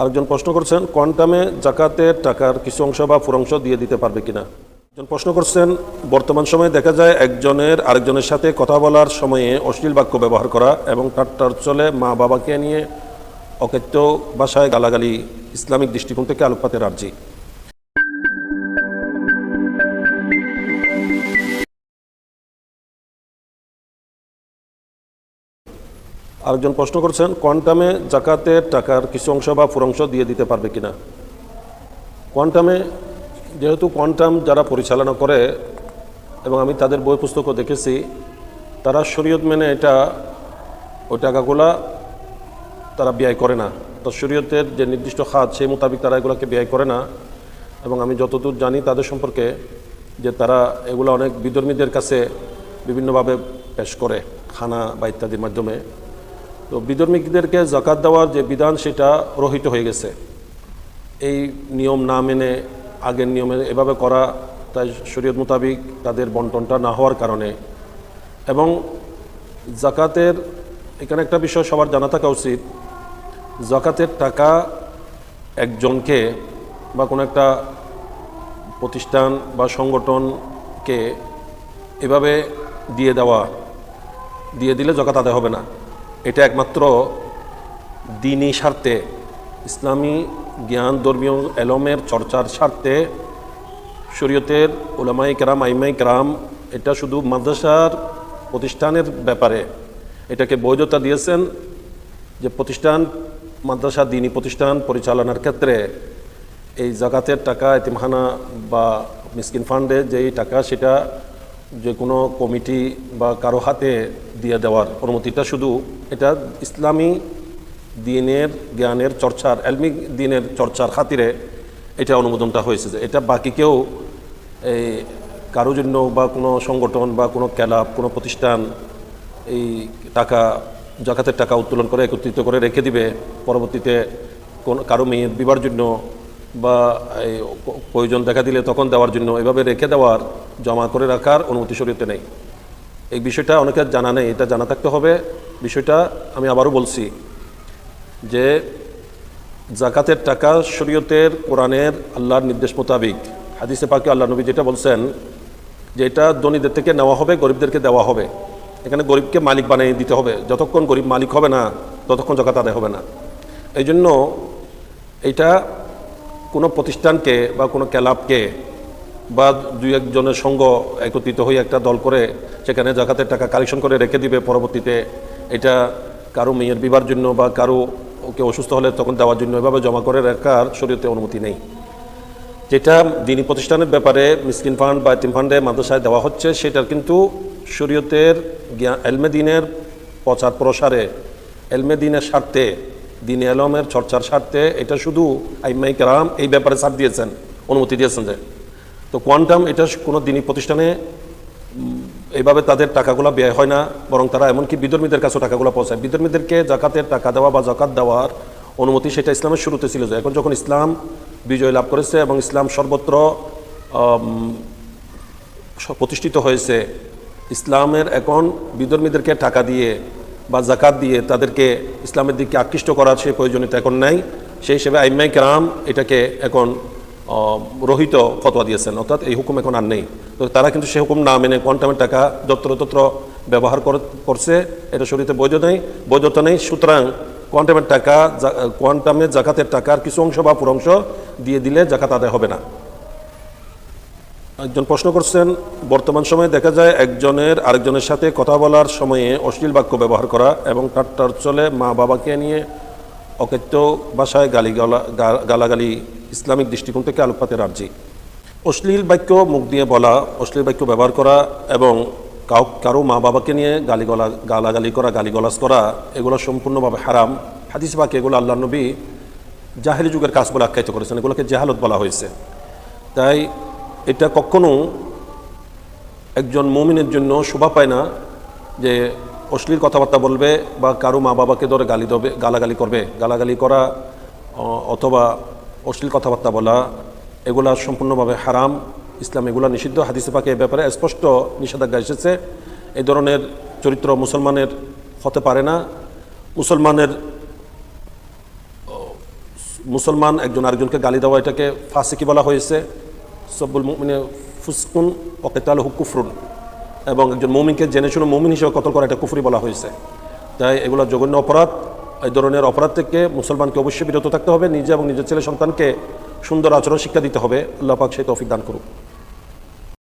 আরেকজন প্রশ্ন করছেন, কোয়ান্টামে জাকাতের টাকার কিছু অংশ বা ফুরংশ দিয়ে দিতে পারবে কিনা? একজন প্রশ্ন করছেন, বর্তমান সময়ে দেখা যায় একজনের আরেকজনের সাথে কথা বলার সময়ে অশ্লীল বাক্য ব্যবহার করা এবং তার চলে মা বাবাকে নিয়ে অকেত্য ভাষায় গালাগালি ইসলামিক দৃষ্টিকোণ থেকে আলোকপাতের আর্জি। আরেকজন প্রশ্ন করছেন, কোয়ান্টামে জাকাতের টাকার কিছু অংশ বা পুরংশ দিয়ে দিতে পারবে কিনা? কোয়ান্টামে, যেহেতু কোয়ান্টাম যারা পরিচালনা করে, এবং আমি তাদের বই পুস্তকও দেখেছি, তারা শরীয়ত মেনে এটা, ওই টাকাগুলা তারা ব্যয় করে না। তো শরীয়তের যে নির্দিষ্ট খাত, সেই মোতাবেক তারা এগুলোকে ব্যয় করে না। এবং আমি যতদূর জানি তাদের সম্পর্কে, যে তারা এগুলো অনেক বিধর্মীদের কাছে বিভিন্নভাবে পেশ করে, খানা বা ইত্যাদির মাধ্যমে। তো বিধর্মীদেরকে জাকাত দেওয়ার যে বিধান, সেটা রহিত হয়ে গেছে। এই নিয়ম না মেনে, আগের নিয়মে এভাবে করা, তাই শরীয়ত মোতাবিক তাদের বন্টনটা না হওয়ার কারণে। এবং জাকাতের এখানে একটা বিষয় সবার জানা থাকা উচিত। জাকাতের টাকা একজনকে বা কোনো একটা প্রতিষ্ঠান বা সংগঠনকে এভাবে দিয়ে দেওয়া, দিয়ে দিলে জকাত আদায় হবে না। এটা একমাত্র দিনই স্বার্থে, ইসলামী জ্ঞান ধর্মীয় এলমের চর্চার স্বার্থে শরীয়তের ওলামাই কেরাম আইমাই কেরাম, এটা শুধু মাদ্রাসার প্রতিষ্ঠানের ব্যাপারে, এটাকে বৈধতা দিয়েছেন যে প্রতিষ্ঠান, মাদ্রাসা দিনী প্রতিষ্ঠান পরিচালনার ক্ষেত্রে এই জাকাতের টাকা, এতিমখানা বা মিসকিন ফান্ডে যেই টাকা সেটা যে কোনো কমিটি বা কারও হাতে দিয়ে দেওয়ার অনুমতিটা শুধু এটা ইসলামী দিনের জ্ঞানের চর্চার, এলমি দিনের চর্চার খাতিরে এটা অনুমোদনটা হয়েছে যে এটা বাকি কেউ এই কারও জন্য বা কোনো সংগঠন বা কোনো ক্লাব, কোনো প্রতিষ্ঠান এই টাকা, জাকাতের টাকা উত্তোলন করে একত্রিত করে রেখে দিবে। পরবর্তীতে কোন কারও মেয়ের বিবার জন্য বা প্রয়োজন দেখা দিলে তখন দেওয়ার জন্য এভাবে রেখে দেওয়ার জমা করে রাখার অনুমতি শরীয়তে নেই। এই বিষয়টা অনেকের জানা নেই, এটা জানা থাকতে হবে। বিষয়টা আমি আবারও বলছি যে জাকাতের টাকা শরীয়তের, কোরআনের, আল্লাহর নির্দেশ মোতাবিক, হাদিসে পাকে আল্লাহ নবী যেটা বলছেন যে এটা ধনীদের থেকে নেওয়া হবে, গরিবদেরকে দেওয়া হবে। এখানে গরিবকে মালিক বানিয়ে দিতে হবে। যতক্ষণ গরিব মালিক হবে না, ততক্ষণ জাকাত আদায় হবে না। এই জন্য এইটা কোনো প্রতিষ্ঠানকে বা কোনো ক্লাবকে বা দুই একজনের সঙ্গ একত্রিত হয়ে একটা দল করে সেখানে জাকাতের টাকা কালেকশন করে রেখে দিবে পরবর্তীতে, এটা কারও মেয়ের বিবার জন্য বা কারও ওকে অসুস্থ হলে তখন দেওয়ার জন্য এভাবে জমা করে রাখার শরীয়তে অনুমতি নেই। যেটা দিনী প্রতিষ্ঠানের ব্যাপারে মিসকিন ফান্ড বা এতিম ফান্ডে মাদ্রাসায় দেওয়া হচ্ছে, সেটার কিন্তু শরীয়তের জ্ঞান এলমে দিনের প্রচার প্রসারে, এলমে দিনের স্বার্থে, দিন এলমের চর্চার স্বার্থে এটা শুধু আইমাই কেরাম এই ব্যাপারে ছাড় দিয়েছেন, অনুমতি দিয়েছেন যে। তো কোয়ান্টাম এটা কোনো দিনী প্রতিষ্ঠানে এইভাবে তাদের টাকাগুলো ব্যয় হয় না, বরং তারা এমনকি বিধর্মীদের কাছেও টাকাগুলো পৌঁছায়। বিধর্মীদেরকে জাকাতের টাকা দেওয়া বা জাকাত দেওয়ার অনুমতি সেটা ইসলামের শুরুতে ছিল যে, এখন যখন ইসলাম বিজয় লাভ করেছে এবং ইসলাম সর্বত্র প্রতিষ্ঠিত হয়েছে, ইসলামের এখন বিধর্মীদেরকে টাকা দিয়ে বা জাকাত দিয়ে তাদেরকে ইসলামের দিকে আকৃষ্ট করার সেই প্রয়োজনীয়তা এখন নাই। সেই হিসেবে আইমাই কেরাম এটাকে এখন রহিত ফতোয়া দিয়েছেন। অর্থাৎ এই হুকুম এখন আর নেই। তো তারা কিন্তু সেই হুকুম না মেনে কোয়ান্টামের টাকা যত্রতত্র ব্যবহার কর- করছে। এটা শরীরে বৈধ নেই বৈধতা নেই। সুতরাং কোয়ান্টামের টাকা কোয়ান্টামের জাকাতের টাকার কিছু অংশ বা পুরো অংশ দিয়ে দিলে জাকাত আদায় হবে না। একজন প্রশ্ন করছেন, বর্তমান সময়ে দেখা যায় একজনের আরেকজনের সাথে কথা বলার সময়ে অশ্লীল বাক্য ব্যবহার করা এবং তার চলে মা বাবাকে নিয়ে অকথ্য ভাষায় গালি গালাগালি ইসলামিক দৃষ্টিকোণ থেকে আলোকপাতের আর্জি। অশ্লীল বাক্য মুখ দিয়ে বলা, অশ্লীল বাক্য ব্যবহার করা এবং কাউ, কারও মা বাবাকে নিয়ে গালি গলা গালাগালি করা, গালিগলাজ করা, এগুলো সম্পূর্ণভাবে হারাম। হাদিস বাক্য এগুলো আল্লাহ নবী জাহেলি যুগের কাজ বলে আখ্যায়িত করেছেন, এগুলোকে জাহালত বলা হয়েছে। তাই এটা কখনো একজন মমিনের জন্য শোভা পায় না যে অশ্লীল কথাবার্তা বলবে বা কারও মা বাবাকে ধরে গালি দেবে, গালাগালি করবে। গালাগালি করা অথবা অশ্লীল কথাবার্তা বলা, এগুলা সম্পূর্ণভাবে হারাম। ইসলাম এগুলা নিষিদ্ধ। হাদিসে পাকে এ ব্যাপারে স্পষ্ট নিষেধাজ্ঞা এসেছে। এই ধরনের চরিত্র মুসলমানের হতে পারে না। মুসলমানের, মুসলমান একজন আরেকজনকে গালি দেওয়া, এটাকে ফাঁসিকি বলা হয়েছে। সব্বুল মুমিনে ফুসকুন অকেতাল হুকুফরুন এবং একজন মৌমিনকে জেনে শুনে মৌমিন হিসেবে কতল করা এটা কুফরি বলা হয়েছে। তাই এগুলো জঘন্য অপরাধ। এই ধরনের অপরাধ থেকে মুসলমানকে অবশ্যই বিরত থাকতে হবে, নিজে এবং নিজের ছেলে সন্তানকে সুন্দর আচরণ শিক্ষা দিতে হবে। আল্লাহ পাক সেই তৌফিক দান করুক।